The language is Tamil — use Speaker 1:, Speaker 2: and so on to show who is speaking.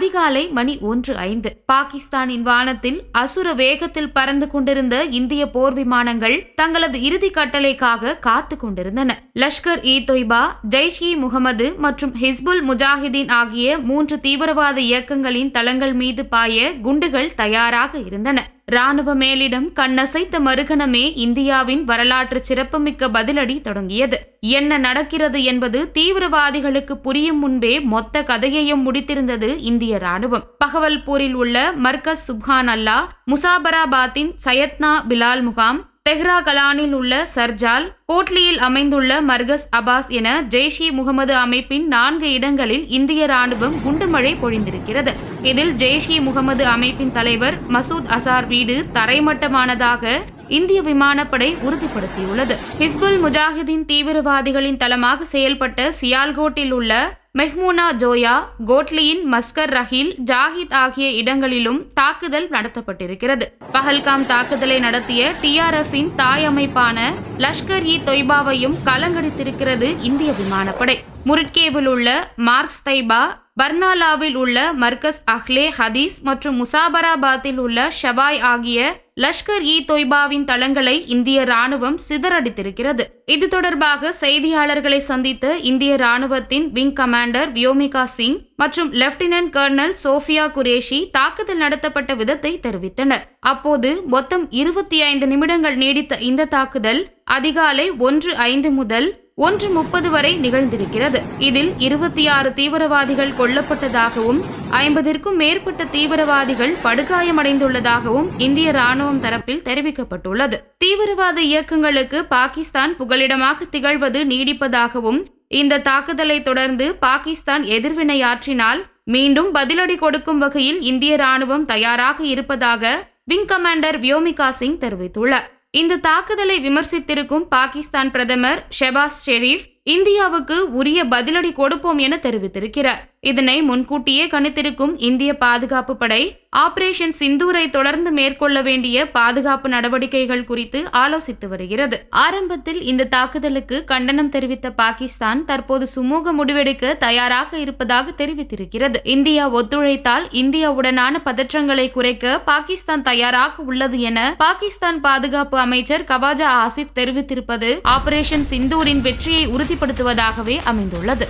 Speaker 1: அதிகாலை மணி ஒன்று ஐந்து. பாகிஸ்தானின் வானத்தில் அசுர வேகத்தில் பறந்து கொண்டிருந்த இந்திய போர் விமானங்கள் தங்களது இறுதி கட்டளைக்காக காத்து கொண்டிருந்தன. லஷ்கர் இ தொய்பா ஜெய்ஷ் இ முகமது மற்றும் ஹிஸ்புல் முஜாஹிதீன் ஆகிய மூன்று தீவிரவாத இயக்கங்களின் தளங்கள் மீது பாய குண்டுகள் தயாராக இருந்தன. ராணுவ மேலிடம் கண்ணசைத்த மறுகணமே இந்தியாவின் வரலாற்று சிறப்புமிக்க பதிலடி தொடங்கியது. என்ன நடக்கிறது என்பது தீவிரவாதிகளுக்கு புரியும் முன்பே மொத்த கதையையும் முடித்திருந்தது இந்திய ராணுவம். பகவல்பூரில் உள்ள மர்கஸ் சுப்ஹான் அல்லா முசாபராபாத்தின் சயத்னா பிலால் முகாம் தெஹ்ரா கலானில் உள்ள சர்ஜால் கோட்லியில் அமைந்துள்ள மர்கஸ் அபாஸ் என ஜெய்ஷ் இ முகமது அமைப்பின் நான்கு இடங்களில் இந்திய ராணுவம் குண்டுமழை பொழிந்திருக்கிறது. இதில் ஜெய்ஷ் இ முகமது அமைப்பின் தலைவர் மசூத் அசார் வீடு தரைமட்டமானதாக இந்திய விமானப்படை உறுதிப்படுத்தியுள்ளது. ஹிஸ்புல் முஜாஹிதீன் தீவிரவாதிகளின் தளமாக செயல்பட்ட சியால்கோட்டில் உள்ள மெஹ்மூனா ஜோயா கோட்லியின் மஸ்கர் ரஹீல் ஜாகித் ஆகிய இடங்களிலும் தாக்குதல் நடத்தப்பட்டிருக்கிறது. பஹல்காம் தாக்குதலை நடத்திய டிஆர்எஃப்பின் தாய் அமைப்பான லஷ்கர் இ தொய்பாவையும் கலங்கடித்திருக்கிறது இந்திய விமானப்படை. முரிட்கேவில் உள்ள மார்க்ஸ் தைபா பர்னாலாவில் உள்ள மர்கஸ் அஹ்லே ஹதீஸ் மற்றும் முசாபராபாத்தில் உள்ள ஷபாய் ஆகிய லஷ்கர் இ தொய்பாவின் தளங்களை இந்திய ராணுவம் சிதறடித்திருக்கிறது. இது தொடர்பாக செய்தியாளர்களை சந்தித்த இந்திய ராணுவத்தின் விங் கமாண்டர் வியோமிகா சிங் மற்றும் லெப்டினன்ட் கர்னல் சோஃபியா குரேஷி தாக்குதல் நடத்தப்பட்ட விதத்தை தெரிவித்தனர். அப்போது மொத்தம் இருபத்தி ஐந்து நிமிடங்கள் நீடித்த இந்த தாக்குதல் அதிகாலை ஒன்று ஐந்து முதல் ஒன்று முப்பது வரை நிகழ்ந்திருக்கிறது. இதில் இருபத்தி ஆறு தீவிரவாதிகள் கொல்லப்பட்டதாகவும் ஐம்பதிற்கும் மேற்பட்ட தீவிரவாதிகள் படுகாயமடைந்துள்ளதாகவும் இந்திய ராணுவம் தரப்பில் தெரிவிக்கப்பட்டுள்ளது. தீவிரவாத இயக்கங்களுக்கு பாகிஸ்தான் புகலிடமாக திகழ்வது நீடிப்பதாகவும் இந்த தாக்குதலை தொடர்ந்து பாகிஸ்தான் எதிர்வினையாற்றினால் மீண்டும் பதிலடி கொடுக்கும் வகையில் இந்திய ராணுவம் தயாராக இருப்பதாக விங் கமாண்டர் வியோமிகா சிங் தெரிவித்துள்ளார். இந்த தாக்குதலை விமர்சித்திருக்கும் பாகிஸ்தான் பிரதமர் ஷெபாஸ் ஷெரீப் இந்தியாவுக்கு உரிய பதிலடி கொடுப்போம் என தெரிவித்திருக்கிறார். இதனை முன்கூட்டியே கணித்திருக்கும் இந்திய பாதுகாப்பு படை ஆபரேஷன் சிந்தூரை தொடர்ந்து மேற்கொள்ள வேண்டிய பாதுகாப்பு நடவடிக்கைகள் குறித்து ஆலோசித்து வருகிறது. ஆரம்பத்தில் இந்த தாக்குதலுக்கு கண்டனம் தெரிவித்த பாகிஸ்தான் தற்போது சுமூக முடிவெடுக்க தயாராக இருப்பதாக தெரிவித்திருக்கிறது. இந்தியா ஒத்துழைத்தால் இந்தியாவுடனான பதற்றங்களை குறைக்க பாகிஸ்தான் தயாராக உள்ளது என பாகிஸ்தான் பாதுகாப்பு அமைச்சர் கவாஜா ஆசிப் தெரிவித்திருப்பது ஆபரேஷன் சிந்தூரின் வெற்றியை உறுதி உறுதிப்படுத்துவதாகவே அமைந்துள்ளது.